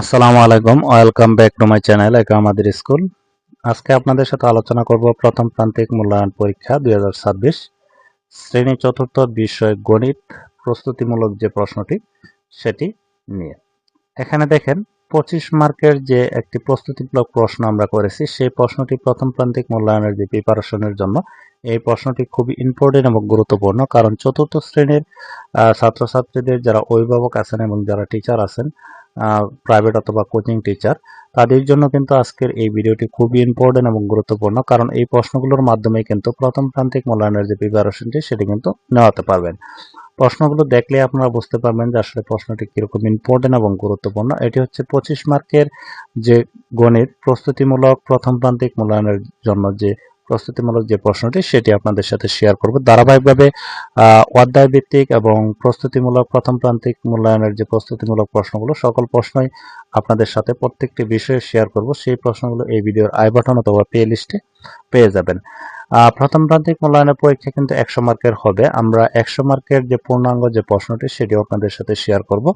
আসসালামু আলাইকুম, welcome back to my channel একা আমাদের স্কুল। আজকে আপনাদের সাথে আলোচনা করব প্রথম প্রান্তিক মূল্যায়ন পরীক্ষা দুই শ্রেণি চতুর্থ বিষয় গণিত প্রস্তুতিমূলক যে প্রশ্নটি, সেটি নিয়ে। এখানে দেখেন, পঁচিশ মার্কের যে একটি প্রস্তুতিমূলক প্রশ্ন আমরা করেছি, সেই প্রশ্নটি প্রথম প্রান্তিক মূল্যায়নের যে প্রিপারেশনের জন্য, এই প্রশ্নটি খুবই ইম্পর্টেন্ট এবং গুরুত্বপূর্ণ, কারণ চতুর্থ শ্রেণির ছাত্রছাত্রীদের যারা অভিভাবক আছেন এবং যারা টিচার আছেন প্রাইভেট অথবা কোচিং টিচার তাদের জন্য কিন্তু আজকের এই ভিডিওটি খুবই ইম্পর্টেন্ট এবং গুরুত্বপূর্ণ, কারণ এই প্রশ্নগুলোর মাধ্যমে কিন্তু প্রথম প্রান্তিক মূল্যায়নের যে প্রিপারেশনটি সেটি কিন্তু নেওয়াতে পারবেন। প্রশ্নগুলো দেখলে আপনারা বুঝতে পারবেন যে আসলে প্রশ্নটি কীরকম ইম্পর্টেন্ট এবং গুরুত্বপূর্ণ। এটি হচ্ছে পঁচিশ মার্কের যে গণিত, প্রস্তুতিমূলক প্রথম প্রান্তিক মূল্যায়নের জন্য যে প্রস্তুতিমূলক যে প্রশ্নটি সেটি আপনাদের সাথে শেয়ার করব। ধারাবাহিকভাবে অধ্যায় ভিত্তিক এবং প্রস্তুতিমূলক, প্রথম প্রান্তিক মূল্যায়নের যে প্রস্তুতিমূলক প্রশ্নগুলো, সকল প্রশ্নই আপনাদের সাথে প্রত্যেকটি বিষয়ে শেয়ার করব। সেই প্রশ্নগুলো এই ভিডিওর আই বাটন অথবা প্লে লিস্টে পেয়ে যাবেন। প্রথম প্রান্তিক মূল্যায়নের পরীক্ষা কিন্তু একশো মার্কের হবে। আমরা একশো মার্কের যে পূর্ণাঙ্গ যে প্রশ্নটি সেটিও আপনাদের সাথে শেয়ার করব,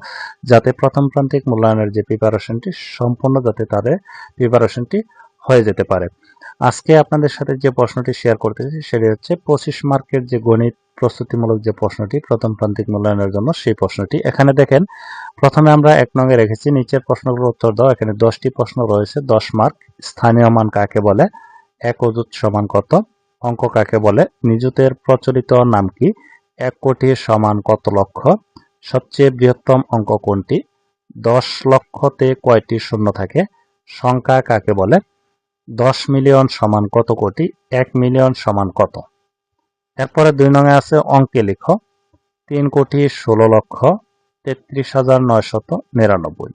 যাতে প্রথম প্রান্তিক মূল্যায়নের যে প্রিপারেশনটি সম্পূর্ণ যাতে তাদের প্রিপারেশনটি হয়ে যেতে পারে। আজকে আপনাদের সাথে যে প্রশ্নটি শেয়ার করতে চাই সেটি হচ্ছে পঁচিশ মার্কের যে গণিত প্রস্তুতিমূলক যে প্রশ্নটি, প্রথম প্রান্তিক মূল্যায়নের জন্য সেই প্রশ্নটি। এখানে দেখেন, প্রথমে আমরা এক নঙ্গে রেখেছি, নিচের প্রশ্নগুলোর উত্তর দাও। এখানে দশটি প্রশ্ন রয়েছে, দশ মার্ক। স্থানীয় মান কাকে বলে? এক অযুত সমান কত? অঙ্ক কাকে বলে? নিযুতের প্রচলিত নাম কি? এক কোটি সমান কত লক্ষ? সবচেয়ে বৃহত্তম অঙ্ক কোনটি? দশ লক্ষতে কয়টি শূন্য থাকে? সংখ্যা কাকে বলে? দশ মিলিয়ন সমান কত কোটি? এক মিলিয়ন সমান কত? এরপরে দুই নঙে আছে অঙ্কে লিখো। তিন কোটি ষোলো লক্ষ তেত্রিশ হাজার নয়শত নিরানব্বই।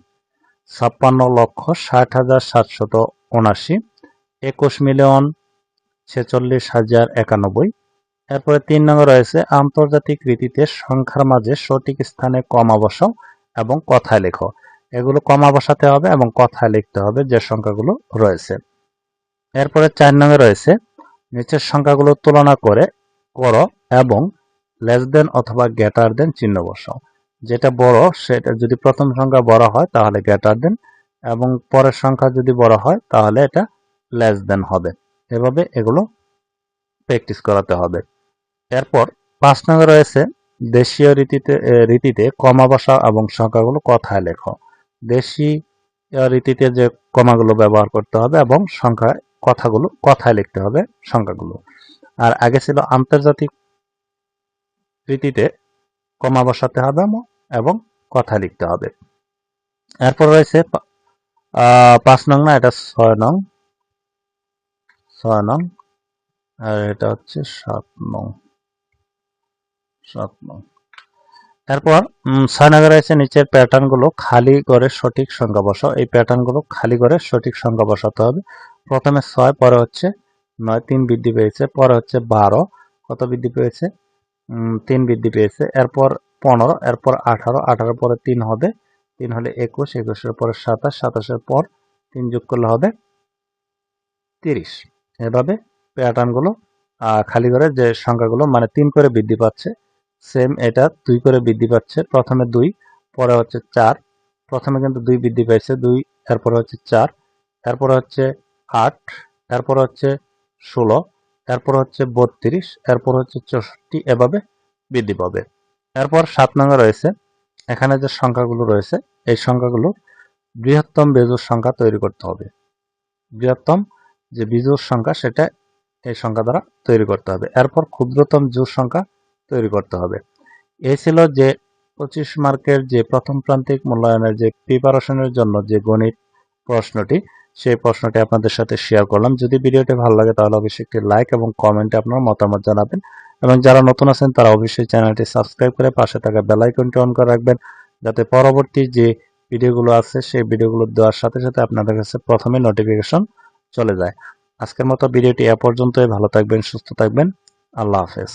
ছাপ্পান্ন লক্ষ ষাট হাজার সাতশত উনাশি একুশ মিলিয়ন ছেচল্লিশ হাজার একানব্বই। এরপরে তিন নম্বর রয়েছে আন্তর্জাতিক রীতিতে সংখ্যার মাঝে সঠিক স্থানে কমা বসাও এবং কথায় লেখো। এগুলো কমা বসাতে হবে এবং কথায় লিখতে হবে যে সংখ্যাগুলো রয়েছে। এরপরে চার নম্বরে রয়েছে। নিচের সংখ্যাগুলো তুলনা করে করো এবং লেস দেন অথবা গ্রেটার দেন চিহ্ন বসাও। যেটা বড়, সেটা যদি প্রথম সংখ্যা বড় হয়, তাহলে গ্রেটার দেন এবং পরের সংখ্যা যদি বড় হয়, তাহলে এটা লেস দেন হবে। এভাবে এগুলো প্র্যাকটিস করাতে হবে। এরপর পাঁচ নম্বরে রয়েছে, দেশীয় রীতিতে রীতিতে কমা বসা এবং সংখ্যাগুলো কথায় লেখো। দেশি রীতিতে যে কমাগুলো ব্যবহার করতে হবে এবং সংখ্যা কথাগুলো, কথায় লিখতে হবে সংখ্যাগুলো আর আগে ছিল আন্তর্জাতিক রীতিতে কমা বসাতে হবে এবং- কথা লিখতে হবে। এরপর রয়েছে পাঁচ নং না, এটা ছয় নং ছয় নং, আর এটা হচ্ছে সাত নং সাত নং। এরপর ছয় নঙ্গে রয়েছে নিচের প্যাটার্নগুলো খালি করে সঠিক সংখ্যা বসাও। এই প্যাটার্নগুলো খালি করে সঠিক সংখ্যা বসাতে হবে। প্রথমে ছয়, পরে হচ্ছে নয়, তিন বৃদ্ধি পেয়েছে, পরে হচ্ছে বারো। কত বৃদ্ধি পেয়েছে? তিন বৃদ্ধি পেয়েছে। এরপর পনেরো, এরপর আঠারো আঠারো পরে তিন হবে। তিন হলে একুশ, একুশের পরে সাতাশ, সাতাশের পর তিন যোগ করলে হবে তিরিশ। এভাবে প্যাটার্নগুলো খালি করে যে সংখ্যাগুলো মানে তিন করে বৃদ্ধি পাচ্ছে সেম এটা দুই করে বৃদ্ধি পাচ্ছে, প্রথমে দুই, পরে হচ্ছে চার। প্রথমে কিন্তু দুই বৃদ্ধি পাইছে দুই, এরপরে হচ্ছে চার, এরপরে হচ্ছে আট, এরপর হচ্ছে ষোলো, এরপর হচ্ছে বত্রিশ, এরপর হচ্ছে চৌষট্টি, এভাবে বৃদ্ধি পাবে। এরপর সাত নম্বর রয়েছে, এখানে যে সংখ্যাগুলো রয়েছে, এই সংখ্যাগুলো বৃহত্তম বেজোর সংখ্যা তৈরি করতে হবে। বৃহত্তম যে বিজোড় সংখ্যা, সেটা এই সংখ্যা দ্বারা তৈরি করতে হবে। এরপর ক্ষুদ্রতম জোড় সংখ্যা তৈরি করতে হবে। এই ছিল যে পঁচিশ মার্কের যে প্রথম প্রান্তিক মূল্যায়নের যে প্রিপারেশনের জন্য যে গণিত প্রশ্নটি সেই প্রশ্নটি আপনাদের সাথে শেয়ার করলাম। যদি ভিডিওটি ভালো লাগে, তাহলে অবশ্যই একটি লাইক এবং কমেন্টে আপনার মতামত জানাবেন। এবং যারা নতুন আছেন, তারা অবশ্যই চ্যানেলটি সাবস্ক্রাইব করে পাশে থাকা বেল আইকনটি অন করে রাখবেন। যাতে পরবর্তী যে ভিডিওগুলো আছে, সেই ভিডিওগুলো দেওয়ার সাথে সাথে আপনাদের কাছে প্রথমে নোটিফিকেশন চলে যায়। আজকের মতো ভিডিওটি এ পর্যন্তই। ভালো থাকবেন, সুস্থ থাকবেন। আল্লাহ হাফেজ।